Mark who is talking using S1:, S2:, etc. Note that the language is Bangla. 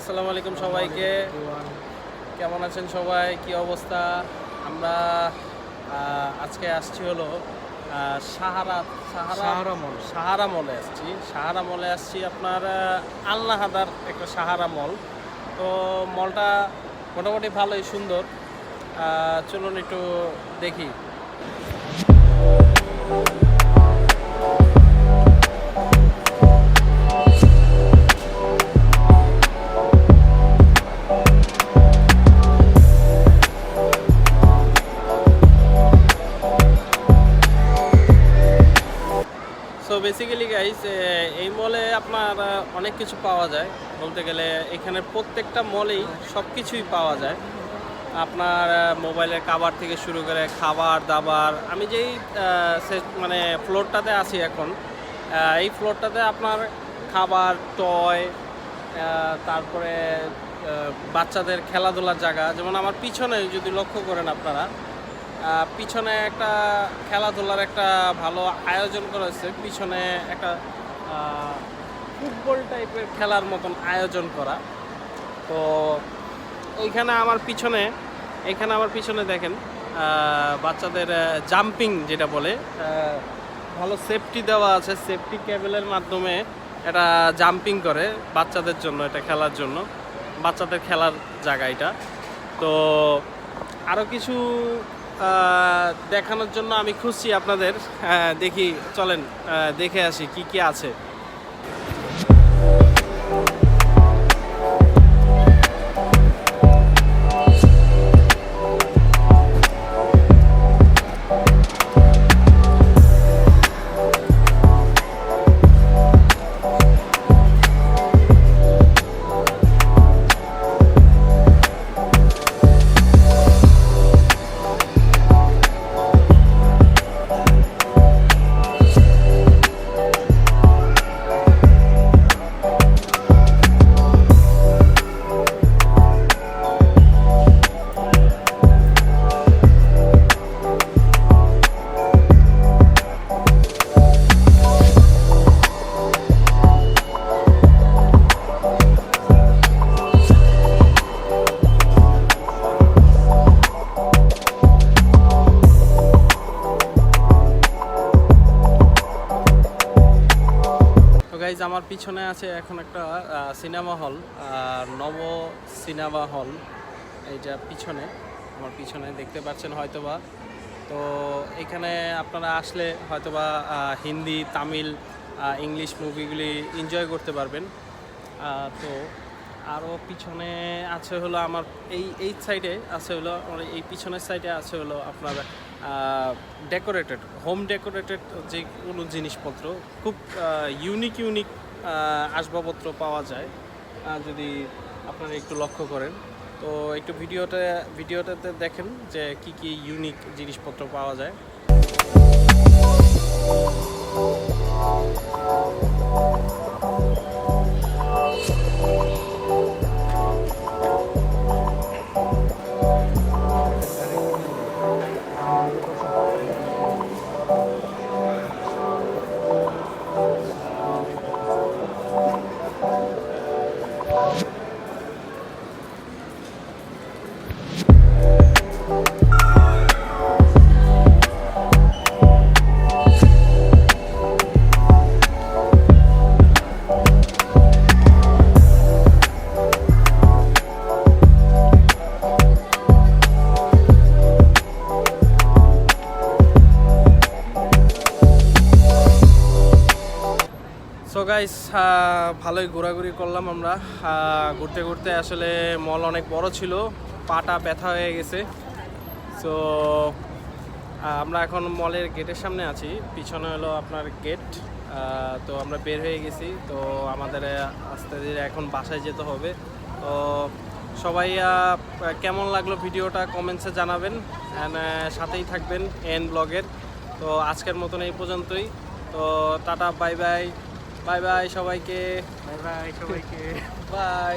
S1: আসসালামু আলাইকুম সবাইকে। কেমন আছেন সবাই? কি অবস্থা? আমরা আজকে আসছি হলো সাহারা সাহারা
S2: মল।
S1: সাহারা মলে আসছি। সাহারা মলে আসছি আপনার আহ, আলনাহাদার একটা সাহারা মল। তো মলটা মোটামুটি ভালোই সুন্দর। চলুন একটু দেখি। বেসিক্যালি গাইস এই মলে আপনার অনেক কিছু পাওয়া যায়। বলতে গেলে এখানে প্রত্যেকটা মলেই সব কিছুই পাওয়া যায়। আপনার মোবাইলের কাবার থেকে শুরু করে খাবার, দাবার, আমি যেই মানে ফ্লোরটাতে আছি এখন এই ফ্লোরটাতে আপনার খাবার টয় তারপরে বাচ্চাদের খেলাধুলার জায়গা, যেমন আমার পিছনে যদি লক্ষ্য করেন আপনারা পিছনে একটা খেলাধুলার একটা ভালো আয়োজন করা হয়েছে। পিছনে একটা ফুটবল টাইপের খেলার মতন আয়োজন করা। তো এইখানে আমার পিছনে এখানে আমার পিছনে দেখেন বাচ্চাদের জাম্পিং যেটা বলে ভালো সেফটি দেওয়া আছে। সেফটি কেবলের মাধ্যমে এটা জাম্পিং করে বাচ্চাদের জন্য, এটা খেলার জন্য। বাচ্চাদের খেলার জায়গা এটা। তো আরও কিছু দেখানোর জন্য আমি খুশি আপনাদের। দেখি চলেন দেখে আসি কি কি আছে। গাইজ আমার পিছনে আছে এখন একটা সিনেমা হল আর নব সিনেমা হল এইটা পিছনে, আমার পিছনে দেখতে পাচ্ছেন হয়তোবা। তো এখানে আপনারা আসলে হয়তোবা হিন্দি, তামিল ইংলিশ মুভিগুলি এনজয় করতে পারবেন। তো আরও পিছনে আছে হলো আমার, এই এই সাইডে আছে হলো, আমার এই পিছনের সাইডে আছে হলো আপনার ডেকোরেটেড হোম ডেকোরেটেড যে কোনো জিনিসপত্র, খুব ইউনিক ইউনিক আসবাবপত্র পাওয়া যায়। যদি আপনারা একটু লক্ষ্য করেন, তো একটু ভিডিওতে ভিডিওটাতে দেখেন যে কি কি ইউনিক জিনিসপত্র পাওয়া যায়। সো গাইস ভালোই ঘোরাঘুরি করলাম আমরা। ঘুরতে ঘুরতে আসলে মল অনেক বড় ছিল, পাটা ব্যথা হয়ে গেছে। সো আমরা এখন মলের গেটের সামনে আছি, পিছনে হলো আপনার গেট তো আমরা বের হয়ে গেছি, তো আমাদের আস্তে ধীরে এখন বাসায় যেতে হবে। তো সবাই কেমন লাগল ভিডিওটা কমেন্টসে জানাবেন অ্যান্ড সাথেই থাকবেন এন ব্লগের। তো আজকের মতন এই পর্যন্তই। তো tata bye bye bye bye সবাইকে।
S2: বাই বাই সবাইকে।
S1: বাই